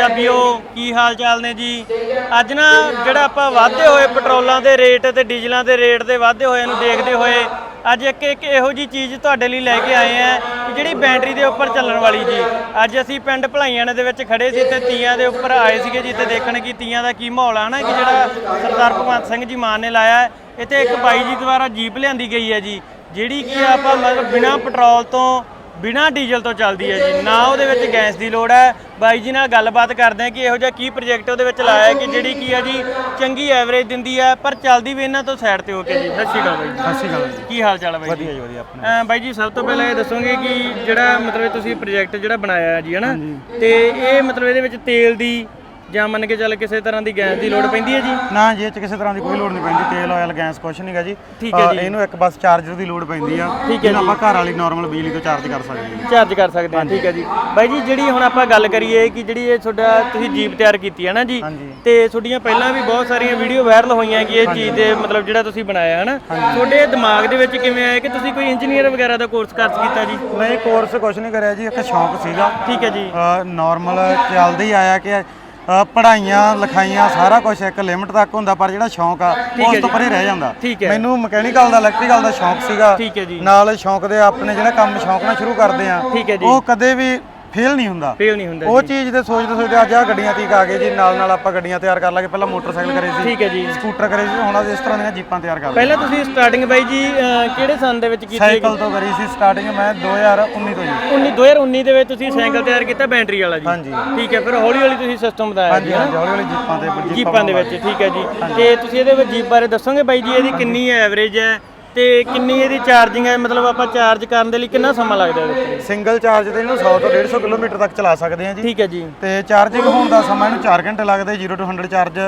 ਪੰਜਾਬੀਓ, ਕੀ ਹਾਲ ਚਾਲ ਨੇ ਜੀ? ਅੱਜ ਨਾ ਜਿਹੜਾ ਆਪਾਂ ਵਾਧੇ ਹੋਏ ਪੈਟਰੋਲਾਂ ਦੇ ਰੇਟ ਤੇ ਡੀਜ਼ਲਾਂ ਦੇ ਰੇਟ ਦੇ ਵਾਧੇ ਹੋਏ ਨੂੰ ਦੇਖਦੇ ਹੋਏ, ਅੱਜ ਇੱਕ ਇੱਕ ਇਹੋ ਜੀ ਚੀਜ਼ ਤੁਹਾਡੇ ਲਈ ਲੈ ਕੇ ਆਏ ਆ ਕਿ ਜਿਹੜੀ ਬੈਟਰੀ ਦੇ ਉੱਪਰ ਚੱਲਣ ਵਾਲੀ ਜੀ। ਅੱਜ ਅਸੀਂ ਪਿੰਡ ਭਲਾਈਆਣੇ ਦੇ ਵਿੱਚ ਖੜੇ ਸੀ ਤੇ ਤੀਆਂ ਦੇ ਉੱਪਰ ਆਏ ਸੀਗੇ ਜੀ ਤੇ ਦੇਖਣ ਕਿ ਤੀਆਂ ਦਾ ਕੀ ਮਾਹੌਲ ਆ ਨਾ, ਕਿ ਜਿਹੜਾ ਸਰਦਾਰ ਭਗਵੰਤ ਸਿੰਘ ਜੀ ਮਾਨ ਨੇ ਲਾਇਆ। ਇੱਥੇ ਇੱਕ ਬਾਈ ਜੀ ਦੁਆਰਾ ਜੀਪ ਲਿਆਂਦੀ ਗਈ ਹੈ ਜੀ, ਜਿਹੜੀ ਕਿ ਆਪਾਂ ਮਤਲਬ ਬਿਨਾ ਪੈਟਰੋਲ ਤੋਂ ਬਿਨਾ ਡੀਜ਼ਲ ਤੋਂ ਚੱਲਦੀ ਹੈ ਜੀ ਨਾ ਉਹਦੇ ਵਿੱਚ ਗੈਸ ਦੀ ਲੋੜ ਹੈ। ਬਾਈ ਜੀ ਨਾਲ ਗੱਲਬਾਤ ਕਰਦੇ ਆ ਕਿ ਇਹੋ ਜਿਹਾ ਕੀ ਪ੍ਰੋਜੈਕਟ ਉਹਦੇ ਵਿੱਚ ਲਾਇਆ ਕਿ ਜਿਹੜੀ ਕੀ ਹੈ ਜੀ ਚੰਗੀ ਐਵਰੇਜ ਦਿੰਦੀ ਹੈ ਪਰ ਚੱਲਦੀ ਵੀ ਇਹਨਾਂ ਤੋਂ ਸਾਈਡ ਤੇ ਹੋ ਕੇ ਜੀ। ਸਤਿ ਸ਼੍ਰੀ ਅਕਾਲ ਬਾਈ ਜੀ। ਸਤਿ ਸ਼੍ਰੀ ਅਕਾਲ ਜੀ। ਕੀ ਹਾਲ ਚਾਲ ਹੈ ਬਾਈ ਜੀ? ਵਧੀਆ ਜੀ ਵਧੀਆ ਆਪਣਾ। ਬਾਈ ਜੀ ਸਭ ਤੋਂ ਪਹਿਲਾਂ ਇਹ ਦੱਸੋਗੇ ਕਿ ਜਿਹੜਾ ਮਤਲਬ ਤੁਸੀਂ ਪ੍ਰੋਜੈਕਟ ਜਿਹੜਾ ਬਣਾਇਆ ਹੈ ਜੀ ਹਨਾ? ਤੇ ਇਹ ਮਤਲਬ ਇਹਦੇ ਵਿੱਚ ਤੇਲ ਦੀ ਜਾਂ ਮੰਨ ਕੇ ਚੱਲ ਕਿਸੇ ਤਰ੍ਹਾਂ ਦੀ ਗੈਸ ਦੀ ਲੋੜ ਪੈਂਦੀ ਹੈ ਜੀ? ਨਾ ਜੀ ਇਹ ਚ ਕਿਸੇ ਤਰ੍ਹਾਂ ਦੀ ਕੋਈ ਲੋੜ ਨਹੀਂ ਪੈਂਦੀ ਤੇਲ ਆਇਲ ਗੈਸ ਕੁਛ ਨਹੀਂਗਾ ਜੀ। ਠੀਕ ਹੈ ਅ, ਜੀ। ਇਹਨੂੰ ਇੱਕ ਬਸ ਚਾਰਜਰ ਦੀ ਲੋੜ ਪੈਂਦੀ ਆ ਠੀਕ ਹੈ। ਆਪਾਂ ਘਰ ਵਾਲੀ ਨਾਰਮਲ ਬਿਜਲੀ ਤੋਂ ਚਾਰਜ ਕਰ ਸਕਦੇ ਹਾਂ। ਚਾਰਜ ਕਰ ਸਕਦੇ ਹਾਂ ਠੀਕ ਹੈ ਜੀ। ਬਾਈ ਜੀ ਜਿਹੜੀ ਹੁਣ ਆਪਾਂ ਗੱਲ ਕਰੀਏ ਕਿ ਜਿਹੜੀ ਇਹ ਤੁਹਾਡਾ ਤੁਸੀਂ ਜੀਪ ਤਿਆਰ ਕੀਤੀ ਹੈ ਨਾ ਜੀ ਹਾਂਜੀ। ਤੇ ਤੁਹਾਡੀਆਂ ਪਹਿਲਾਂ ਵੀ ਬਹੁਤ ਸਾਰੀਆਂ ਵੀਡੀਓ ਵਾਇਰਲ ਹੋਈਆਂ ਕਿ ਇਹ ਚੀਜ਼ ਦੇ ਮਤਲਬ ਜਿਹੜਾ ਤੁਸੀਂ ਬਣਾਇਆ ਹੈ ਨਾ ਤੁਹਾਡੇ ਦਿਮਾਗ ਦੇ ਵਿੱਚ ਕਿਵੇਂ ਆਇਆ ਕਿ ਤੁਸੀਂ ਕੋਈ ਇੰਜੀਨੀਅਰ ਵਗੈਰਾ ਦਾ ਕੋਰਸ ਕਰ ਕੀਤਾ ਜੀ? ਨਹੀਂ ਕੋਰਸ ਕੁਛ ਨਹੀਂ ਕਰਿਆ ਜੀ ਇੱਕ ਸ਼ੌਂਕ ਸੀਗਾ। ਠੀਕ ਹੈ ਜੀ। ਨਾਰਮਲ ਚੱਲਦਾ ਹੀ ਆਇਆ ਕਿ ਅ, ਪੜ੍ਹਾਈਆਂ ਲਿਖਾਈਆਂ ਸਾਰਾ ਕੁਝ ਇੱਕ ਲਿਮਟ ਤੱਕ ਹੁੰਦਾ ਪਰ ਜਿਹੜਾ ਸ਼ੌਂਕ ਆ ਹੈ ਉਸ ਜੀ। ਤੋਂ ਪਰੇ ਰਹਿ ਜਾਂਦਾ ਠੀਕ ਹੈ। ਮੈਨੂੰ ਮਕੈਨੀਕਲ ਦਾ ਇਲੈਕਟ੍ਰੀਕਲ ਦਾ ਸ਼ੌਂਕ ਸੀਗਾ ਠੀਕ ਹੈ ਜੀ। ਨਾਲ ਸ਼ੌਂਕ ਦੇ ਆਪਣੇ ਜਿਹੜਾ ਕੰਮ ਸ਼ੌਂਕ ਨਾਲ ਸ਼ੁਰੂ ਕਰਦੇ ਆ ਠੀਕ ਹੈ ਜੀ। ਉਹ ਕਦੇ ਵੀ ਫੇਲ ਨਹੀਂ ਹੁੰਦਾ। ਫੇਲ ਨਹੀਂ ਹੁੰਦਾ ਉਹ ਚੀਜ਼ ਦੇ ਸੋਚਦੇ ਸੋਚਦੇ ਅੱਜ ਆ ਗੱਡੀਆਂ ਤੀਕ ਆ ਗਏ ਜੀ ਨਾਲ ਨਾਲ ਆਪਾਂ ਗੱਡੀਆਂ ਤਿਆਰ ਕਰ ਲਾਂਗੇ। ਪਹਿਲਾਂ ਮੋਟਰਸਾਈਕਲ ਕਰੇ ਸੀ ਠੀਕ ਹੈ ਜੀ। ਸਕੂਟਰ ਕਰੇ ਸੀ ਹੁਣ ਅਸੀਂ ਇਸ ਤਰ੍ਹਾਂ ਦੀਆਂ ਜੀਪਾਂ ਤਿਆਰ ਕਰ ਪਹਿਲਾਂ ਤੁਸੀਂ ਸਟਾਰਟਿੰਗ ਬਾਈ ਜੀ ਕਿਹੜੇ ਸਾਲ ਦੇ ਵਿੱਚ ਕੀਤੀ ਸਾਈਕਲ ਤੋਂ ਕਰੀ ਸੀ ਸਟਾਰਟਿੰਗ ਮੈਂ 2019 ਤੋਂ ਜੀ। 19 2019 ਦੇ ਵਿੱਚ ਤੁਸੀਂ ਸਾਈਕਲ ਤਿਆਰ ਕੀਤਾ ਬੈਟਰੀ ਵਾਲਾ ਜੀ। ਹਾਂਜੀ। ਠੀਕ ਹੈ ਫਿਰ ਹੌਲੀ ਹੌਲੀ ਤੁਸੀਂ ਸਿਸਟਮ ਬਣਾਇਆ ਜੀ ਹਾਂਜੀ ਹੌਲੀ ਹੌਲੀ ਜੀਪਾਂ ਫਿਰ ਜੀਪਾਂ ਦੇ ਵਿੱਚ ਠੀਕ ਹੈ ਜੀ। ਤੇ ਤੁਸੀਂ ਇਹਦੇ ਵਿੱਚ ਜੀਪ ਬਾਰੇ ਦੱਸੋਗੇ ਬਾਈ ਜੀ ਇਹਦੀ ਕਿੰਨੀ ਐਵਰੇਜ ਹੈ? ਤੇ ਕਿੰਨੀ ਇਹਦੀ ਚਾਰਜਿੰਗ ਹੈ? ਮਤਲਬ ਆਪਾਂ ਚਾਰਜ ਕਰਨ ਦੇ ਲਈ ਕਿੰਨਾ ਸਮਾਂ ਲੱਗਦਾ ਇਹਦੇ ਉੱਤੇ ਸਿੰਗਲ ਚਾਰਜ ਤੇ ਇਹਨੂੰ 100 ਤੋਂ 150 ਕਿਲੋਮੀਟਰ ਤੱਕ ਚਲਾ ਸਕਦੇ ਹਾਂ ਜੀ। ਠੀਕ ਹੈ ਜੀ। ਤੇ ਚਾਰਜਿੰਗ ਹੋਣ ਦਾ ਸਮਾਂ ਇਹਨੂੰ 4 ਘੰਟੇ ਲੱਗਦੇ 0 ਤੋਂ 100 ਚਾਰਜ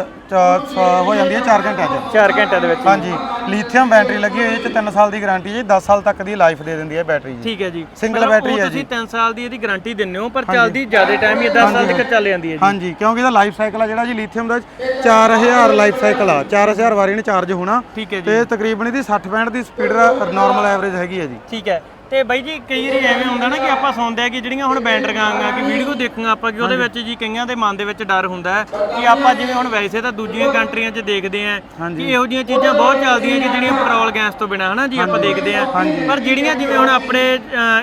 ਹੋ ਜਾਂਦੀ ਹੈ 4 ਘੰਟਿਆਂ 'ਚ। 4 ਘੰਟਿਆਂ ਦੇ ਵਿੱਚ। ਹਾਂਜੀ। ਲੀਥੀਅਮ ਬੈਟਰੀ ਲੱਗੀ ਹੋਈ ਹੈ 'ਚ 3 ਸਾਲ ਦੀ ਗਾਰੰਟੀ ਜੀ 10 ਸਾਲ ਤੱਕ ਦੀ ਲਾਈਫ ਦੇ ਦਿੰਦੀ ਹੈ ਬੈਟਰੀ ਜੀ। ਠੀਕ ਹੈ ਜੀ। Battery ਉਹ ਹੈ ਤੁਸੀਂ 3 ਸਾਲ ਦੀ ਇਹਦੀ ਗਾਰੰਟੀ ਦਿੰਦੇ ਹੋ ਪਰ ਚੱਲਦੀ ਜ਼ਿਆਦਾ ਟਾਈਮ ਹੀ 10 ਸਾਲ ਤੱਕ ਚੱਲ ਜਾਂਦੀ ਹੈ ਜੀ। ਹਾਂਜੀ। ਕਿਉਂਕਿ ਇਹਦਾ ਲਾਈਫ ਸਾਈਕਲ ਆ ਜਿਹੜਾ ਜੀ ਲੀਥੀਅਮ ਦਾ 4000 ਲਾਈਫ ਸਾਈਕਲ ਆ। 4000 ਵਾਰੀ ਇਹਨੇ ਚਾਰਜ ਹੋਣਾ। ਜੀ। ਤੇ ਤਕਰੀਬਨ ਇਹਦੀ 60 65 ਦੀ ਸਪੀਡ ਨਾਰਮਲ ਐਵਰੇਜ ਹੈਗੀ ਹੈ ਜੀ। ਠੀਕ ਹੈ। ਤੇ ਬਾਈ ਜੀ ਕਈ ਵਾਰੀ ਐਵੇਂ ਹੁੰਦਾ ਨਾ ਕਿ ਆਪਾਂ ਸੁਣਦੇ ਆ ਕਿ ਜਿਹੜੀਆਂ ਹੁਣ ਬੈਟਰ ਗਾਂਗਾ ਕਿ ਵੀਡੀਓ ਦੇਖਾਂਗਾ ਆਪਾਂ ਕਿ ਉਹਦੇ ਵਿੱਚ ਜੀ ਕਈਆਂ ਦੇ ਮਨ ਦੇ ਵਿੱਚ ਡਰ ਹੁੰਦਾ ਹੈ ਕਿ ਆਪਾਂ ਜਿਵੇਂ ਹੁਣ ਵੈਸੇ ਤਾਂ ਦੂਜੀਆਂ ਕੰਟਰੀਆਂ 'ਚ ਦੇਖਦੇ ਆ ਕਿ ਇਹੋ ਜਿਹੀਆਂ ਚੀਜ਼ਾਂ ਬਹੁਤ ਚੱਲਦੀਆਂ ਕਿ ਜਿਹੜੀਆਂ ਪੈਟਰੋਲ ਗੈਸ ਤੋਂ ਬਿਨਾ ਹਨਾ ਜੀ ਆਪਾਂ ਦੇਖਦੇ ਆ। ਪਰ ਜਿਹੜੀਆਂ ਜਿਵੇਂ ਹੁਣ ਆਪਣੇ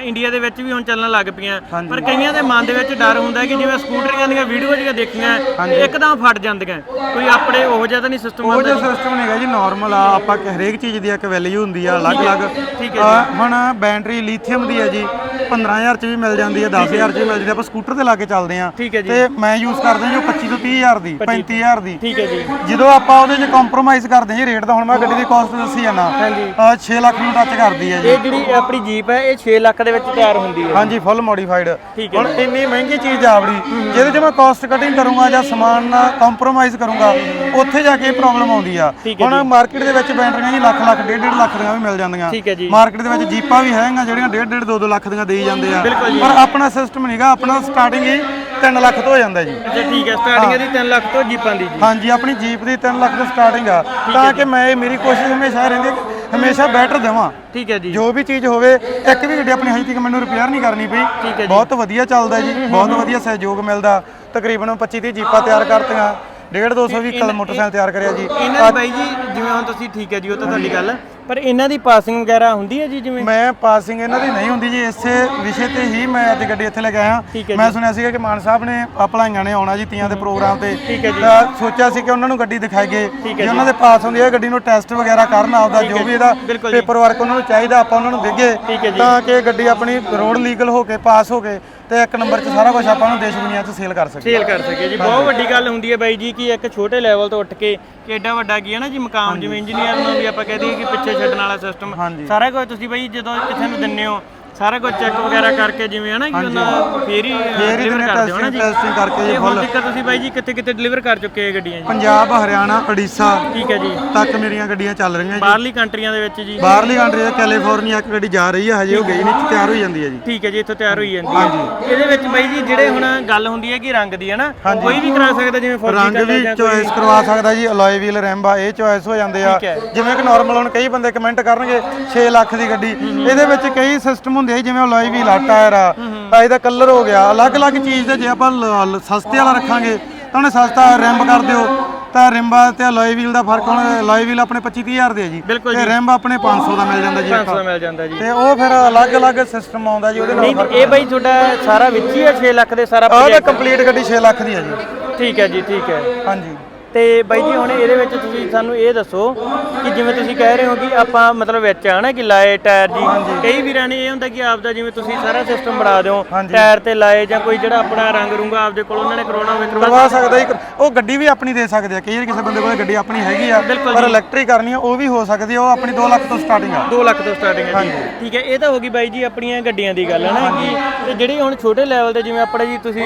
ਇੰਡੀਆ ਦੇ ਵਿੱਚ ਵੀ ਹੁਣ ਚੱਲਣ ਲੱਗ ਪਈਆਂ ਪਰ ਕਈਆਂ ਦੇ ਮਨ ਦੇ ਵਿੱਚ ਡਰ ਹੁੰਦਾ ਕਿ ਜਿਵੇਂ ਸਕੂਟਰੀਆਂ ਦੀਆਂ ਵੀਡੀਓ ਜਿਹੜੀਆਂ ਦੇਖੀਆਂ ਇੱਕਦਮ ਫਟ ਜਾਂਦੀਆਂ। ਕੋਈ ਆਪਣੇ ਉਹੋ ਜਿਹਾ ਤਾਂ ਨਹੀਂ ਸਿਸਟਮ ਉਹ ਜਿਹਾ ਸਿਸਟਮ ਨਹੀਂ ਹੈਗਾ ਜੀ ਨਾਰਮਲ ਆ ਆਪਾਂ ਹਰੇਕ ਚੀਜ਼ ਦੀ ਇੱਕ ਵੈਲਿਊ ਹੁੰਦੀ ਆ ਅਲੱਗ-ਅਲੱਗ। ਠੀਕ ਹੈ ਹੁਣ ਬੈਟਰੀ ਲੀਥੀਅਮ ਦੀ ਹੈ ਜੀ। 15000 ਚ ਵੀ ਮਿਲ ਜਾਂਦੀ ਹੈ 10000 ਚ ਵੀ ਮਿਲ ਜਾਂਦੀ ਹੈ। ਆਪਾਂ ਸਕੂਟਰ ਤੇ ਲਾ ਕੇ ਚੱਲਦੇ ਆ ਠੀਕ ਹੈ ਜੀ। ਤੇ ਮੈਂ ਯੂਜ਼ ਕਰਦਾ ਜੋ 25 ਤੋਂ 30000 ਦੀ 35000 ਦੀ। ਠੀਕ ਹੈ ਜੀ। ਜਦੋਂ ਆਪਾਂ ਉਹਦੇ 'ਚ ਕੰਪਰੋਮਾਈਜ਼ ਕਰਦੇ ਹਾਂ ਜੀ ਰੇਟ ਦਾ ਹੁਣ ਮੈਂ ਗੱਡੀ ਦੀ ਕਾਸਟ ਦੱਸੀ ਜਾਣਾ ਹਾਂਜੀ। 6 ਲੱਖ ਨੂੰ ਟੱਚ ਕਰਦੀ ਹੈ ਜੀ। ਇਹ ਜਿਹੜੀ ਆਪਣੀ ਜੀਪ ਹੈ ਇਹ 6 ਲੱਖ ਦੇ ਵਿੱਚ ਤਿਆਰ ਹੁੰਦੀ ਹੈ। ਹਾਂਜੀ ਫੁੱਲ ਮੋਡੀਫਾਈਡ ਠੀਕ ਹੈ ਹੁਣ ਇੰਨੀ ਮਹਿੰਗੀ ਚੀਜ਼ ਆ ਆਪਣੀ ਜਿਹਦੇ 'ਚ ਮੈਂ ਕਾਸਟ ਕਟਿੰਗ ਕਰੂੰਗਾ ਜਾਂ ਸਮਾਨ ਨਾਲ ਕੰਪਰੋਮਾਈਜ਼ ਕਰੂੰਗਾ ਉੱਥੇ ਜਾ ਕੇ ਪ੍ਰੋਬਲਮ ਆਉਂਦੀ ਆ। ਠੀਕ ਹੈ ਹੁਣ ਮਾਰਕੀਟ ਦੇ ਵਿੱਚ ਬੈਟਰੀਆਂ ਜੀ ਲੱਖ ਲੱਖ ਡੇਢ ਡੇਢ ਲੱਖ ਦੀਆਂ ਵੀ ਮਿਲ ਜਾਂਦੀਆਂ। ਠੀਕ ਹੈ ਜੀ। ਮਾਰਕੀਟ ਦੇ ਵਿੱਚ ਜੀਪਾਂ ਵੀ ਹੈਗੀਆਂ ਜਿਹੜੀਆਂ ਡੇਢ ਡੇਢ 2 2 ਲੱਖ ਦੀਆਂ ਦੇਈ ਜਾਂਦੇ ਆ। ਬਿਲਕੁਲ ਜੀ। ਪਰ ਆਪਣਾ ਸਿਸਟਮ ਨਹੀਂਗਾ ਆਪਣਾ ਸਟਾਰਟਿੰਗ ਹੀ 3 ਲੱਖ ਤੋਂ ਹੋ ਜਾਂਦਾ ਜੀ। ਅੱਛਾ ਠੀਕ ਹੈ। ਸਟਾਰਟਿੰਗ ਇਹਦੀ 3 ਲੱਖ ਤੋਂ ਜੀਪਾਂ ਦੀ ਜੀ। ਹਾਂਜੀ ਆਪਣੀ ਜੀਪ ਦੀ 3 ਲੱਖ ਤੋਂ ਸਟਾਰਟਿੰਗ ਆ। ਤਾਂ ਕਿ ਮੈਂ ਮੇਰੀ ਕੋਸ਼ਿਸ਼ ਹਮੇਸ਼ਾ ਰਹਿੰਦੀ ਹੈ ਕਿ ਹਮੇਸ਼ਾ ਬੈਟਰ ਦੇਵਾਂ। ਠੀਕ ਹੈ ਜੀ। ਜੋ ਵੀ ਚੀਜ਼ ਹੋਵੇ ਇੱਕ ਵੀ ਗੱਡੀ ਆਪਣੀ ਹਜੇ ਤੱਕ ਮੈਨੂੰ ਰਿਪੇਅਰ ਨਹੀਂ ਕਰਨੀ ਠੀਕ ਹੈ ਪਈ। ਬਹੁਤ ਵਧੀਆ ਚੱਲਦਾ ਜੀ ਬਹੁਤ ਵਧੀਆ ਸਹਿਯੋਗ ਮਿਲਦਾ। ਤਕਰੀਬਨ 25 30 ਜੀਪਾਂ ਤਿਆਰ ਕਰਤੀਆਂ। 1.5 200 ਵੀ ਕਲ ਮੋਟਰਸਾਈਕਲ ਤਿਆਰ ਕਰਿਆ ਜੀ। ਇਹਨਾਂ ਦੀ ਬਾਈ ਜੀ ਜਿਵੇਂ ਹੁਣ ਤੁਸੀਂ ਠੀਕ ਹੈ ਜੀ ਉਹ ਤਾਂ ਤੁਹਾਡੀ ਗੱਲ। ਪਰ ਇਹਨਾਂ ਦੀ ਪਾਸਿੰਗ ਵਗੈਰਾ ਹੁੰਦੀ ਹੈ ਜੀ ਜਿਵੇਂ? ਮੈਂ ਪਾਸਿੰਗ ਇਹਨਾਂ ਦੀ ਨਹੀਂ ਹੁੰਦੀ ਜੀ ਇਸੇ ਵਿਸ਼ੇ ਤੇ ਹੀ ਮੈਂ ਅੱਜ ਗੱਡੀ ਇੱਥੇ ਲੈ ਕੇ ਆਇਆ। ਠੀਕ ਹੈ ਮੈਂ ਸੁਣਿਆ ਸੀਗਾ ਕਿ ਮਾਨ ਸਾਹਿਬ ਨੇ ਭਲਾਈਆਂ ਨੇ ਆਉਣਾ ਜੀ ਤੀਆਂ ਦੇ ਪ੍ਰੋਗਰਾਮ ਤੇ। ਤਾਂ ਸੋਚਿਆ ਸੀ ਕਿ ਉਹਨਾਂ ਨੂੰ ਗੱਡੀ ਦਿਖਾਈਏ ਜੇ ਉਹਨਾਂ ਦੇ ਪਾਸ ਹੁੰਦੀ ਹੈ ਗੱਡੀ ਨੂੰ ਟੈਸਟ ਵਗੈਰਾ ਕਰਨ ਆਪਦਾ ਜੋ ਵੀ ਇਹਦਾ। ਪੇਪਰ ਵਰਕ ਉਹਨਾਂ ਨੂੰ ਚਾਹੀਦਾ ਆਪਾਂ ਉਹਨਾਂ ਨੂੰ ਜੀ। ਤਾਂ ਕਿ ਗੱਡੀ ਆਪਣੀ ਰੋਡ ਲੀਗਲ ਹੋ ਕੇ ਪਾਸ ਹੋ ਕੇ। ਤੇ ਇੱਕ ਨੰਬਰ 'ਚ ਸਾਰਾ ਕੁਝ ਆਪਾਂ ਨੂੰ ਦੇਸ਼ ਦੁਨੀਆ 'ਚ ਸੇਲ ਕਰ ਸਕੀਏ। ਸੇਲ ਕਰ ਸਕੇ ਜੀ। ਬਹੁਤ ਵੱਡੀ ਗੱਲ ਹੁੰਦੀ ਹੈ ਬਾਈ ਜੀ ਕਿ ਇੱਕ ਛੋਟੇ ਲੈਵਲ ਤੋਂ ਉੱਠ ਕੇ ਕਿ ਐਡਾ ਵੱਡਾ ਕੀ ਹੈ ਨਾ ਜੀ ਮਕਾਮ ਜਿਵੇਂ ਇੰਜੀਨੀਅਰ ਨੂੰ ਵੀ ਆਪਾਂ ਕਹਿ ਦਈਏ ਕਿ ਪਿੱਛੇ ਛੱਡਣ ਵਾਲਾ ਸਿਸਟਮ। ਸਾਰਾ ਕੁਝ ਤੁਸੀਂ ਬਾਈ ਜਦੋਂ ਕਿਸੇ ਨੂੰ ਦਿੰਨੇ ਹੋ ਸਾਰਾ ਕੁਝ ਚੈੱਕ ਵਗੈਰਾ ਕਰਕੇ ਜਿਵੇਂ ਹੈ ਨਾ ਕਿ ਉਹਨਾਂ ਫੇਰ ਹੀ ਫੇਰ ਹੀ ਡਿਲੀਵਰ ਦਿੰਦੇ ਕਰਦੇ ਹੋ ਨਾ ਜੀ? ਟੈਸਟਿੰਗ ਕਰਕੇ ਜੀ ਹੁਣ ਫੁੱਲ ਤੱਕ ਤੁਸੀਂ ਬਾਈ ਜੀ ਕਿੱਥੇ ਕਿੱਥੇ ਡਿਲੀਵਰ ਕਰ ਚੁੱਕੇ ਇਹ ਗੱਡੀਆਂ ਜੀ? ਪੰਜਾਬ ਹਰਿਆਣਾ ਉੜੀਸਾ ਠੀਕ ਹੈ ਜੀ। ਤੱਕ ਮੇਰੀਆਂ ਗੱਡੀਆਂ ਚੱਲ ਰਹੀਆਂ ਜੀ। ਬਾਹਰਲੀ ਕੰਟਰੀਆਂ ਦੇ ਵਿੱਚ ਜੀ। ਬਾਹਰਲੀ ਕੰਟਰੀ ਦਾ ਕੈਲੀਫੋਰਨੀਆ ਇੱਕ ਗੱਡੀ ਜਾ ਰਹੀ ਹੈ ਹਜੇ ਉਹ ਗਈ ਨਹੀਂ ਤਿਆਰ ਹੋਈ ਜਾਂਦੀ ਹੈ ਜੀ। ਠੀਕ ਹੈ ਜੀ ਇੱਥੋਂ ਤਿਆਰ ਹੋਈ ਜਾਂਦੀ ਹੈ ਇਹਦੇ ਵਿੱਚ ਬਾਈ ਜੀ ਜਿਹੜੇ ਹੁਣ ਗੱਲ ਹੁੰਦੀ ਹੈ ਕਿ ਰੰਗ ਦੀ ਹੈ ਨਾ ਕੋਈ ਵੀ ਕਰਾ ਸਕਦਾ ਜਿਵੇਂ ਫੌਜੀ ਰੰਗ ਵੀ ਚੋਇਸ ਕਰਵਾ ਸਕਦਾ ਜੀ ਅਲੋਏ ਵੀਲ ਰੈਂਬਾ ਇਹ ਚੋਇਸ ਹੋ ਜਾਂਦੇ ਆ। ਹੈ। ਜਿਵੇਂ ਕਿ ਨਾਰਮਲ ਹੁਣ ਕਈ ਬੰਦੇ ਕਮੈਂਟ ਕਰਨਗੇ 6 ਲੱਖ ਦੀ ਗੱਡੀ। ਇਹਦੇ ਵਿੱਚ ਕਈ ਸਿਸਟਮ ਹੁੰਦੇ ਆ, ਜਿਵੇਂ ਅਲੋਈ ਵੀਲ ਆ ਟਾਇਰ ਆ ਤਾਂ ਇਹਦਾ ਕਲਰ ਹੋ ਗਿਆ। ਅਲੱਗ-ਅਲੱਗ ਚੀਜ਼ ਦੇ ਜੇ ਆਪਾਂ ਲ- ਲ- ਸਸਤੇ ਵਾਲਾ ਰੱਖਾਂਗੇ ਤਾਂ ਉਹਨੇ ਸਸਤਾ ਰਿੰਬ ਕਰ ਦਿਓ। ਤਾਂ ਰਿੰਬਾ ਤੇ ਅਲੋਈ ਵੀਲ ਦਾ ਫ਼ਰਕ ਹੁਣ ਅਲੋਈ ਵੀਲ ਆਪਣੇ 25 ਹਜ਼ਾਰ ਦੇ ਆ ਜੀ। ਬਿਲਕੁਲ ਤੇ ਰਿੰਬ ਆਪਣੇ 500 ਦਾ ਮਿਲ ਜਾਂਦਾ ਜੀ 500 ਆਪਾਂ। ਮਿਲ ਜਾਂਦਾ ਜੀ। ਤੇ ਉਹ ਫਿਰ ਅਲੱਗ-ਅਲੱਗ ਸਿਸਟਮ ਆਉਂਦਾ ਜੀ ਉਹਦੇ ਨਾਲ ਨਹੀਂ ਇਹ ਬਾਈ ਤੁਹਾਡਾ ਸਾਰਾ ਵਿੱਚ ਹੀ ਹੈ 6 ਲੱਖ ਦੇ ਸਾਰਾ ਆਹ project? ਕੰਪਲੀਟ ਗੱਡੀ 6 ਲੱਖ ਦੀ ਹੈ ਜੀ। ਠੀਕ ਹੈ ਜੀ ਠੀਕ ਹੈ। ਹਾਂਜੀ। ਤੇ ਬਾਈ ਜੀ ਹੁਣ ਇਹਦੇ ਵਿੱਚ ਤੁਸੀਂ ਸਾਨੂੰ ਇਹ ਦੱਸੋ ਕਿ ਜਿਵੇਂ ਤੁਸੀਂ ਕਹਿ ਰਹੇ ਹੋ ਕਿ ਆਪਾਂ ਮਤਲਬ ਵਿੱਚ ਆ ਨਾ ਕਿ ਲਾਏ ਟਾਇਰ ਜੀ। ਕਈ ਵੀਰਾਂ ਨੇ ਇਹ ਹੁੰਦਾ ਕਿ ਆਪਦਾ ਜਿਵੇਂ ਤੁਸੀਂ ਸਾਰਾ ਸਿਸਟਮ ਬਣਾ ਦਿਓ। ਟਾਇਰ ਤੇ ਲਾਏ ਜਾਂ ਕੋਈ ਜਿਹੜਾ ਆਪਣਾ ਰੰਗ ਰੂੰਗਾ ਆਪਦੇ ਕੋਲ ਉਹਨਾਂ ਨੇ ਕਰਾਉਣਾ ਹੋਵੇ ਕਰਵਾ ਸਕਦਾ ਜੀ। ਉਹ ਗੱਡੀ ਵੀ ਆਪਣੀ ਦੇ ਸਕਦੇ ਆ। ਕਈ ਵਾਰ ਕਿਸੇ ਬੰਦੇ ਕੋਲ ਗੱਡੀ ਆਪਣੀ ਹੈਗੀ ਆ ਪਰ ਇਲੈਕਟ੍ਰਿਕ ਕਰਨੀ ਆ ਉਹ ਵੀ ਹੋ ਸਕਦੀ ਆ। ਉਹ ਆਪਣੀ 2 ਲੱਖ ਤੋਂ ਸਟਾਰਟਿੰਗ ਆ। 2 ਲੱਖ ਤੋਂ ਸਟਾਰਟਿੰਗ ਹੈ ਜੀ। ਠੀਕ ਹੈ ਇਹ ਤਾਂ ਹੋ ਗਈ ਬਾਈ ਜੀ ਆਪਣੀਆਂ ਗੱਡੀਆਂ ਦੀ ਗੱਲ ਹੈ ਨਾ ਕਿ ਤੇ ਜਿਹੜੀ ਹੁਣ ਛੋਟੇ ਲੈਵਲ ਤੇ ਜਿਵੇਂ ਆਪਣੇ ਜੀ ਤੁਸੀਂ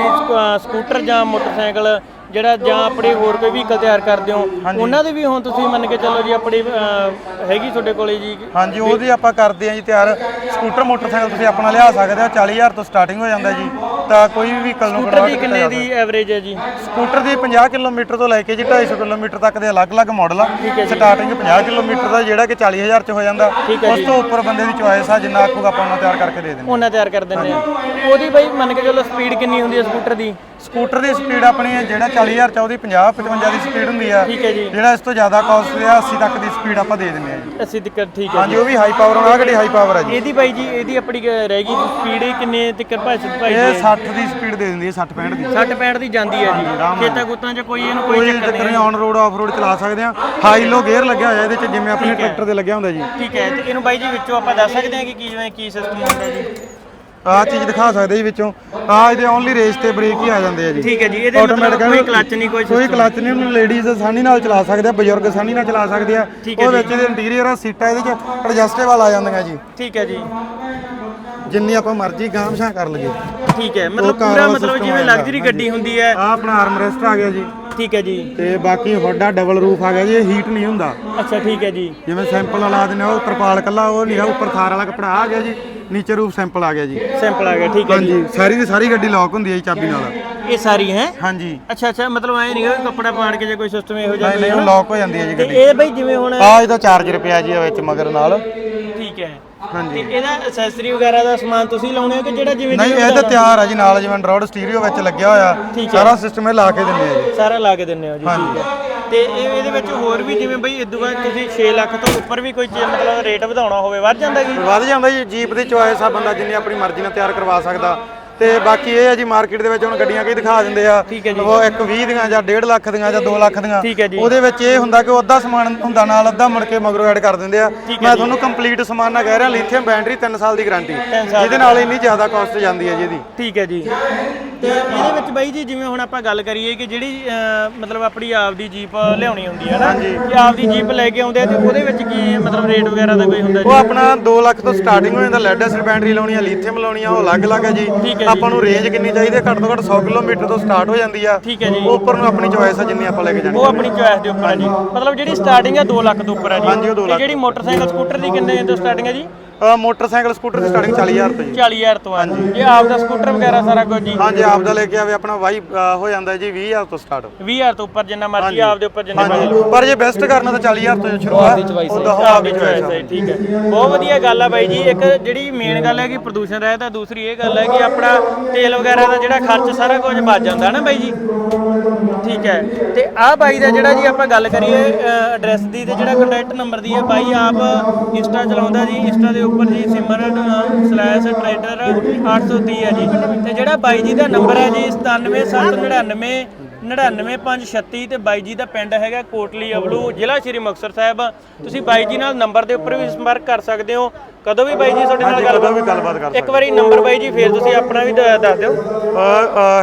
ਸਕੂਟਰ ਜਾਂ ਮੋਟਰਸਾਈਕਲ ਜਿਹੜਾ ਜਾਂ ਆਪਣੇ ਹੋਰ ਕੋਈ ਵਹੀਕਲ ਤਿਆਰ ਕਰਦੇ ਹੋ ਉਹਨਾਂ ਦੇ ਵੀ ਹੁਣ ਤੁਸੀਂ ਮੰਨ ਕੇ ਚੱਲੋ ਜੀ ਆਪਣੀ ਅਹ, ਹੈਗੀ ਤੁਹਾਡੇ ਕੋਲੇ ਜੀ? ਹਾਂਜੀ ਉਹਦੀ ਆਪਾਂ ਕਰਦੇ ਆ ਜੀ ਤਿਆਰ। ਸਕੂਟਰ ਮੋਟਰਸਾਈਕਲ ਤੁਸੀਂ ਆਪਣਾ ਲਿਆ ਸਕਦੇ ਹੋ 40000 ਤੋਂ ਸਟਾਰਟਿੰਗ ਹੋ ਜਾਂਦਾ ਜੀ। ਤਾਂ ਕੋਈ ਵੀ ਵਹੀਕਲ ਨੂੰ ਸਕੂਟਰ ਦੀ convert ਕਿੰਨੇ ਦੀ ਐਵਰੇਜ ਹੈ ਜੀ? ਸਕੂਟਰ ਦੀ 50 ਕਿਲੋਮੀਟਰ ਤੋਂ ਲੈ ਕੇ ਜੀ 250 ਕਿਲੋਮੀਟਰ ਤੱਕ ਦੇ ਅਲੱਗ-ਅਲੱਗ ਮਾਡਲ ਆ। ਸਟਾਰਟਿੰਗ 50 ਕਿਲੋਮੀਟਰ ਦਾ ਜਿਹੜਾ ਕਿ 40000 ਚ ਹੋ ਜਾਂਦਾ। ਉਸ ਤੋਂ ਉੱਪਰ ਬੰਦੇ ਦੀ ਚੁਆਇਸ ਆ ਜਿੰਨਾ ਆਖੂਗਾ ਆਪਾਂ ਉਹਨਾਂ ਤਿਆਰ ਕਰਕੇ ਦੇ ਦਿੰਦੇ ਉਹਨਾਂ ਤਿਆਰ ਕਰ ਦਿੰਦੇ ਆ ਉਹਦੀ ਬਾਈ ਮੰਨ ਕੇ ਚੱਲੋ ਸਪੀਡ ਕਿੰਨੀ ਹੁੰਦੀ ਹੈ ਸਕੂਟਰ ਦੀ? ਸਕੂਟਰ ਦੀ ਸਪੀਡ ਆਪਣੀ ਹੈ ਜਿਹੜਾ 40000 ਚ ਆ, ਉਹਦੀ 50 55 ਦੀ ਸਪੀਡ ਹੁੰਦੀ ਆ। ਠੀਕ ਹੈ ਜੀ। ਜਿਹੜਾ ਇਸ ਤੋਂ ਜ਼ਿਆਦਾ ਕਾਸਟਲੀ ਆ 80 ਤੱਕ ਦੀ ਸਪੀਡ ਆਪਾਂ ਦੇ ਦਿੰਦੇ ਆ ਜੀ। 80 ਤੱਕ ਠੀਕ ਹੈ ਹਾਂਜੀ ਉਹ ਵੀ ਹਾਈ ਪਾਵਰ ਆ ਗੱਡੀ ਹਾਈ ਪਾਵਰ ਆ ਜੀ? ਇਹਦੀ ਬਾਈ ਜੀ ਇਹਦੀ ਆਪਣੀ ਕ- ਰਹਿ ਗਈ ਸਪੀਡ ਕਿੰਨੇ ਤੱਕ ਭਾਈ ਭਾਈ ਇਹ 60 ਦੀ ਸਪੀਡ ਦੇ ਦਿੰਦੀ ਹੈ 60 65 ਦੀ। 60 65 ਦੀ ਜਾਂਦੀ ਹੈ ਜੀ। ਖੇਤਾਂ ਕੁੱਤਾਂ 'ਚ ਕੋਈ ਇਹਨੂੰ ਕੋਈ ਕੋਈ ਚੱਕਰ ਚੱਕਰ ਨਹੀਂ ਔਨ ਰੋਡ ਆਫ ਰੋਡ ਚਲਾ ਸਕਦੇ ਆ। ਹਾਈ ਲੋ ਗੇਅਰ ਲੱਗਿਆ ਹੋਇਆ ਇਹਦੇ ਚ ਜਿਵੇਂ ਆਪਣੇ ਟਰੈਕਟਰ ਦੇ ਲੱਗਿਆ ਹੁੰਦਾ ਜੀ। ਠੀਕ ਹੈ ਤੇ ਇਹਨੂੰ ਬਾਈ ਜੀ ਵਿੱਚੋਂ ਆਪਾਂ ਦੱਸ ਸਕਦੇ ਹਾਂ ਕਿ ਕੀ ਜਿਵੇਂ ਕੀ ਸਿਸਟਮ ਹੁੰਦਾ ਜੀ? ਆਹ ਚੀਜ਼ ਦਿਖਾ ਸਕਦੇ ਜੀ ਵਿੱਚੋਂ। ਆ ਇਹਦੇ ਓਨਲੀ ਰੇਸ ਤੇ ਬ੍ਰੇਕ ਹੀ ਆ ਜਾਂਦੇ ਆ ਜੀ। ਠੀਕ ਹੈ ਜੀ ਇਹਦੇ ਮਤਲਬ Automatic ਕੋਈ ਕਲਚ ਨਹੀਂ ਕੋਈ ਕੋਈ ਕਲਚ ਨਹੀਂ ਉਹਨੂੰ ਲੇਡੀਜ਼ ਆਸਾਨੀ ਨਾਲ ਚਲਾ ਸਕਦੇ ਆ ਬਜ਼ੁਰਗ ਆਸਾਨੀ ਨਾਲ ਚਲਾ ਸਕਦੇ ਆ। ਉਹ ਵਿੱਚ ਇਹਦੇ ਇੰਟੀਰੀਅਰ ਆ ਸੀਟਾਂ ਇਹਦੇ ਚ ਐਡਜਸਟੇਬਲ ਆ ਜਾਂਦੀਆਂ ਜੀ। ਠੀਕ ਹੈ ਜੀ। ਜਿੰਨੀ ਆਪਾਂ ਮਰਜ਼ੀ ਗਾਮਸ਼ਾਂ ਕਰ ਲਈਏ। ਠੀਕ ਹੈ ਮਤਲਬ ਕਾਰ ਪੂਰਾ ਵਾਲਾ ਮਤਲਬ system ਜਿਵੇਂ। ਲਗਜ਼ਰੀ ਗੱਡੀ ਹੁੰਦੀ ਹੈ। ਆ ਆਪਣਾ ਆਰਮਰੈਸਟ ਆ ਗਿਆ ਜੀ। ਠੀਕ ਹੈ ਜੀ। ਤੇ ਬਾਕੀ ਵੱਡਾ ਡਬਲ ਰੂਫ ਆ ਗਿਆ ਜੀ ਇਹ ਹੀਟ ਨਹੀਂ ਹੁੰਦਾ। ਅੱਛਾ ਠੀਕ ਹੈ ਜੀ। ਜਿਵੇਂ ਸੈਂਪਲ ਵਾਲਾ ਦਿੰਦੇ ਆ ਉਹ ਤਰਪਾਲ ਕੱਲਾ ਉਹ ਨਹੀਂ ਆ ਉੱਪਰ ਥਾਰ ਵਾਲਾ ਕੱਪੜਾ ਆ ਗਿਆ ਜੀ। ਨੀਚੇ ਰੂਫ ਸੈਂਪਲ ਆ ਗਿਆ ਜੀ। ਸਿੰਪਲ ਆ ਗਿਆ ਠੀਕ ਹੈ ਜੀ। ਹਾਂਜੀ ਸਾਰੀ ਦੀ ਸਾਰੀ ਗੱਡੀ ਲੌਕ ਹੁੰਦੀ ਹੈ ਜੀ ਚਾਬੀ ਨਾਲ। ਇਹ ਸਾਰੀ ਹੈ? ਹਾਂਜੀ। ਅੱਛਾ ਅੱਛਾ ਮਤਲਬ ਐ ਨਹੀਂ ਕਿ ਕੱਪੜਾ ਪਾੜ ਕੇ ਜੇ ਕੋਈ ਸਿਸਟਮ ਇਹੋ ਜਿਹਾ ਨਹੀਂ ਨਹੀਂ ਉਹ ਲੌਕ ਹੋ ਜਾਂਦੀ ਹੈ ਜੀ ਤੇ ਗੱਡੀ। ਇਹ ਬਾਈ ਜਿਵੇਂ ਹੁਣ ਆ ਇਹਦਾ ਚਾਰਜਰ ਪਿਆ ਜੀ ਵਿੱਚ ਮਗਰ ਨਾਲ। ਠੀਕ ਹੈ। ਹਾਂਜੀ। ਤੇ ਇਹਦਾ ਐਕਸੈਸਰੀ ਵਗੈਰਾ ਦਾ ਸਮਾਨ ਤੁਸੀਂ ਲਾਉਣੇ ਹੋ ਕਿ ਜਿਹੜਾ ਜਿਵੇਂ ਨਹੀਂ ਇਹ ਤਾਂ ਤਿਆਰ ਆ ਜੀ ਨਾਲ ਜਿਵੇਂ ਐਂਡਰੋਇਡ ਸਟੀਰੀਓ ਵਿੱਚ ਲੱਗਿਆ ਹੋਇਆ। ਸਾਰਾ ਸਿਸਟਮ ਇਹ ਲਾ ਕੇ ਦਿੰਦੇ ਆ ਜੀ। ਸਾਰਾ ਲਾ ਕੇ ਦਿੰਨੇ ਹੋ ਜੀ ਠੀਕ ਹੈ। ਤੇ ਇਹ ਇਹਦੇ ਵਿੱਚ ਹੋਰ ਵੀ ਜਿਵੇਂ ਬਈ ਇਦੋਂ ਬਾਅਦ ਤੁਸੀਂ 6 ਲੱਖ ਤੋਂ ਉੱਪਰ ਵੀ ਕੋਈ ਚੀਜ਼ ਮਤਲਬ ਰੇਟ ਵਧਾਉਣਾ ਹੋਵੇ ਵੱਧ ਜਾਂਦਾ ਕੀ ਵੱਧ ਜਾਂਦਾ ਜੀ ਜੀਪ ਦੀ ਚੋਇਸ ਆ ਬੰਦਾ ਜਿੰਨੀ ਆਪਣੀ ਮਰਜ਼ੀ ਨਾਲ ਤਿਆਰ ਕਰਵਾ ਸਕਦਾ। ਤੇ ਬਾਕੀ ਇਹ ਹੈ ਜੀ ਮਾਰਕੀਟ ਦੇ ਵਿੱਚ ਹੁਣ ਗੱਡੀਆਂ ਕਈ ਦਿਖਾ ਦਿੰਦੇ ਆ। ਠੀਕ ਹੈ ਜੀ। ਉਹ ਇੱਕ 20 ਦੀਆਂ ਜਾਂ 1.5 ਲੱਖ ਦੀਆਂ ਜਾਂ 2 ਲੱਖ ਦੀਆਂ। ਠੀਕ ਹੈ ਜੀ। ਉਹਦੇ ਵਿੱਚ ਇਹ ਹੁੰਦਾ ਕਿ ਉਹ ਅੱਧਾ ਸਮਾਨ ਹੁੰਦਾ ਨਾਲ ਅੱਧਾ ਮੁੜ ਕੇ ਮਗਰੋਂ ਐਡ ਕਰ ਦਿੰਦੇ ਆ। ਮੈਂ ਤੁਹਾਨੂੰ ਕੰਪਲੀਟ ਸਮਾਨ ਨਾਲ ਕਹਿ ਰਿਹਾ ਲਿਥੀਅਮ ਬੈਟਰੀ 3 ਸਾਲ ਦੀ ਗਾਰੰਟੀ ਸਾਲ ਜਿਹਦੇ ਨਾਲ ਇੰਨੀ ਜ਼ਿਆਦਾ ਕਾਸਟ ਜਾਂਦੀ ਹੈ ਜੀ ਇਹਦੀ। ਠੀਕ ਹੈ ਜੀ। ਤੇ ਇਹਦੇ ਵਿੱਚ ਬਾਈ ਜੀ ਜਿਵੇਂ ਹੁਣ ਆਪਾਂ ਗੱਲ ਕਰੀਏ ਕਿ ਜਿਹੜੀ ਅਹ, ਮਤਲਬ ਆਪਣੀ ਆਪ ਦੀ ਜੀਪ ਲਿਆਉਣੀ ਹੁੰਦੀ ਹੈ ਨਾ ਕਿ ਆਪ ਦੀ ਜੀਪ ਲੈ ਕੇ ਆਉਂਦੇ ਆ ਤੇ ਉਹਦੇ ਵਿੱਚ ਕੀ ਮਤਲਬ ਰੇਟ ਵਗੈਰਾ ਦਾ ਕੋਈ ਹੁੰਦਾ ਉਹ ਆਪਣਾ 2 ਲੱਖ ਤੋਂ ਸਟਾਰਟਿੰਗ ਹੋ ਜਾਂਦਾ ਲੈਡ ਐਸਿਡ ਬੈਟਰੀ ਲਾਉਣੀ ਆ ਲਿਥੀਅਮ ਲਾਉਣੀ ਆ ਉਹ ਅਲੱਗ-ਅਲੱਗ ਹੈ ਜੀ। ਠੀਕ ਹੈ ਆਪਾਂ ਨੂੰ ਰੇਂਜ ਕਿੰਨੀ ਚਾਹੀਦੀ ਹੈ ਘੱਟ ਤੋਂ ਘੱਟ 100 ਕਿਲੋਮੀਟਰ ਤੋਂ ਸਟਾਰਟ ਹੋ ਜਾਂਦੀ ਆ। ਠੀਕ ਹੈ ਜੀ। ਉਹ ਉੱਪਰ ਨੂੰ ਆਪਣੀ ਚੋਇਸ ਆ ਜਿੰਨੀ ਆਪਾਂ ਲੈ ਕੇ ਜਾਣੀ। ਉਹ ਆਪਣੀ ਚੋਇਸ ਦੇ ਉੱਪਰ ਹੈ ਜੀ। ਮਤਲਬ ਜਿਹੜੀ ਸਟਾਰਟਿੰਗ ਹੈ 2 ਲੱਖ ਤੋਂ ਉੱਪਰ ਹੈ ਜੀ। ਹਾਂਜੀ, ਉਹ ਦੋ ਤੇ ਲੱਖ ਜਿਹੜੀ ਮੋਟਰਸਾਈਕਲ ਸਕੂਟਰ ਦੀ ਕਿੰਨੇ ਤੋਂ ਸਟਾਰਟਿੰਗ ਹੈ ਜੀ? ਮੋਟਰਸਾਈਕਲ ਸਕੂਟਰ ਦੀ ਸਟਾਰਟਿੰਗ 40000 ਤੋਂ ਜੀ। 40000 ਤੋਂ ਆ। ਇਹ ਆਪ ਦਾ ਸਕੂਟਰ ਵਗੈਰਾ ਸਾਰਾ ਕੁਝ ਜੀ? ਹਾਂਜੀ ਆਪ ਦਾ ਲੈ ਕੇ ਆਵੇ ਆਪਣਾ ਵਾਈ ਹੋ ਜਾਂਦਾ ਜੀ 20000 ਤੋਂ ਸਟਾਰਟ 20000 ਤੋਂ ਉੱਪਰ ਜਿੰਨਾ ਮਰਜ਼ੀ ਆਪ ਦੇ ਉੱਪਰ ਜਿੰਨੇ ਹਾਂਜੀ। ਪਰ ਜੇ ਬੈਸਟ ਕਰਨਾ ਤਾਂ 40000 ਤੋਂ ਸ਼ੁਰੂ ਆ। ਉਹਦਾ ਹੋ। ਆਪ ਦੀ ਚੋਇਸ ਹੈ ਠੀਕ ਹੈ। ਬਹੁਤ ਵਧੀਆ ਗੱਲ ਆ ਬਾਈ ਜੀ। ਇੱਕ ਜਿਹੜੀ ਮੇਨ ਗੱਲ ਹੈ ਕਿ ਪ੍ਰਦੂਸ਼ਣ ਰਹਿਤ ਹੈ ਦੂਸਰੀ ਇਹ ਗੱਲ ਹੈ ਕਿ ਆਪਣਾ ਤੇਲ ਵਗੈਰਾ ਦਾ ਜਿਹੜਾ ਖਰਚ ਸਾਰਾ ਕੁਝ ਬਚ ਜਾਂਦਾ ਨਾ ਬਾਈ ਜੀ? ਠੀਕ ਹੈ। ਤੇ ਆਹ ਬਾਈ ਦਾ ਜਿਹੜਾ ਜੀ ਆਪਾਂ ਗੱਲ ਕਰੀਏ ਐਡਰੈਸ ਦੀ ਤੇ ਜਿਹੜਾ ਕੰਟੈਕਟ ਨੰਬਰ ਦੀ ਹੈ ਬਾਈ ਆਪ ਇੰਸਟਾ ਚਲਾਉਂਦਾ ਜੀ ਇੰਸਟਾ ਦੇ ਉੱਪਰ ਜੀ ਸਿਮਰਨ ਸਲੈਸ਼ ਟਰੇਡਰ 830 ਹੈ ਜੀ। ਤੇ ਜਿਹੜਾ ਬਾਈ ਜੀ ਦਾ ਨੰਬਰ ਹੈ ਜੀ 97799 99536 ਤੇ ਬਾਈ ਜੀ ਦਾ ਪਿੰਡ ਹੈਗਾ ਕੋਟਲੀ ਅਬਲੂ ਜ਼ਿਲ੍ਹਾ ਸ਼੍ਰੀ ਮੁਕਤਸਰ ਸਾਹਿਬ। ਤੁਸੀਂ ਬਾਈ ਜੀ ਨਾਲ ਨੰਬਰ ਦੇ ਉੱਪਰ ਵੀ ਸੰਪਰਕ ਕਰ ਸਕਦੇ ਹੋ। ਕਦੋਂ ਵੀ ਬਾਈ ਜੀ ਤੁਹਾਡੇ ਨਾਲ ਕਦੋਂ ਵੀ ਗੱਲਬਾਤ ਕਰ ਇੱਕ ਵਾਰੀ ਨੰਬਰ ਬਾਈ ਜੀ ਫੇਰ ਤੁਸੀਂ ਆਪਣਾ ਵੀ ਦੱਸ ਦਿਓ।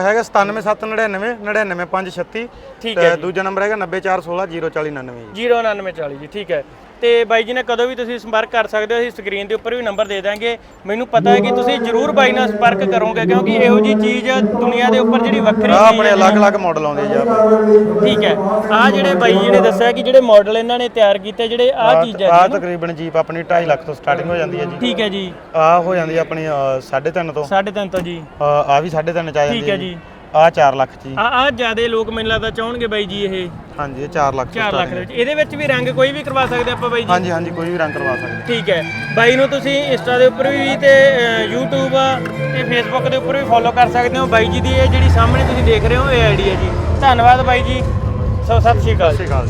ਹੈਗਾ 97799 99536 ਠੀਕ ਤੇ ਦੂਜਾ ਨੰਬਰ ਹੈਗਾ 94160 04099 ਜੀ। 09940 ਜੀ ਠੀਕ ਹੈ। ਤੇ ਬਾਈ ਜੀ ਨੇ ਕਦੋਂ ਵੀ ਤੁਸੀਂ ਸੰਪਰਕ ਕਰ ਸਕਦੇ ਹੋ ਅਸੀਂ ਸਕਰੀਨ ਦੇ ਉੱਪਰ ਵੀ ਨੰਬਰ ਦੇ ਦਾਂਗੇ। ਮੈਨੂੰ ਪਤਾ ਹੈ ਕਿ ਤੁਸੀਂ ਜਰੂਰ ਬਾਈ ਨਾਲ ਸੰਪਰਕ ਕਰੋਗੇ ਕਿਉਂਕਿ ਇਹੋ ਜੀ ਚੀਜ਼ ਦੁਨੀਆ ਦੇ ਉੱਪਰ ਜਿਹੜੀ ਵੱਖਰੀ ਆ ਆਪਣੇ ਅਲੱਗ-ਅਲੱਗ ਮਾਡਲ ਆਉਂਦੇ ਜੀ ਆਪ ਠੀਕ ਹੈ। ਆ ਜਿਹੜੇ ਬਾਈ ਜੀ ਨੇ ਦੱਸਿਆ ਕਿ ਜਿਹੜੇ ਮਾਡਲ ਇਹਨਾਂ ਨੇ ਤਿਆਰ ਕੀਤੇ ਜਿਹੜੇ ਆ ਚੀਜ਼ ਹੈ ਆ ਤਕਰੀਬਨ ਜੀਪ ਆਪਣੀ 2.5 ਲੱਖ ਤੋਂ ਸਟਾਰਟਿੰਗ ਹੋ ਜਾਂਦੀ ਹੈ ਜੀ। ਠੀਕ ਹੈ ਜੀ। ਆ ਹੋ ਜਾਂਦੀ ਹੈ ਆਪਣੀ 3.5 ਤੋਂ। 3.5 ਤੋਂ ਜੀ। ਆ ਵੀ 3.5 ਚ ਆ ਜਾਂਦੀ ਠੀਕ ਹੈ ਜੀ। ਆ 4 ਲੱਖ ਜੀ। ਆ ਆ ਜਿਆਦੇ ਲੋਕ ਮੈਨੂੰ ਲੱਗਦਾ ਚਾਹਣਗੇ ਬਾਈ ਜੀ ਇਹ। ਹਾਂਜੀ ਇਹ 4 ਲੱਖ 4 ਲੱਖ ਦੇ ਵਿੱਚ। ਇਹਦੇ ਵਿੱਚ ਵੀ ਰੰਗ ਕੋਈ ਵੀ ਕਰਵਾ ਸਕਦੇ ਆਪਾਂ ਬਾਈ ਜੀ? ਹਾਂਜੀ ਹਾਂਜੀ ਕੋਈ ਵੀ ਰੰਗ ਕਰਵਾ ਸਕਦੇ ਠੀਕ ਹੈ। ਬਾਈ ਨੂੰ ਤੁਸੀਂ ਇੰਸਟਾ ਦੇ ਉੱਪਰ ਵੀ ਤੇ YouTube ਤੇ Facebook ਦੇ ਉੱਪਰ ਵੀ ਫੋਲੋ ਕਰ ਸਕਦੇ ਹੋ। ਬਾਈ ਜੀ ਦੀ ਇਹ ਜਿਹੜੀ ਸਾਹਮਣੇ ਤੁਸੀਂ ਦੇਖ ਰਹੇ ਹੋ ਇਹ ਆਈਡੀ ਹੈ ਜੀ। ਧੰਨਵਾਦ ਬਾਈ ਜੀ। ਸੋ ਸਤਿ ਸ਼੍ਰੀ ਅਕਾਲ ਸਤਿ ਸ਼੍ਰੀ ਅਕਾਲ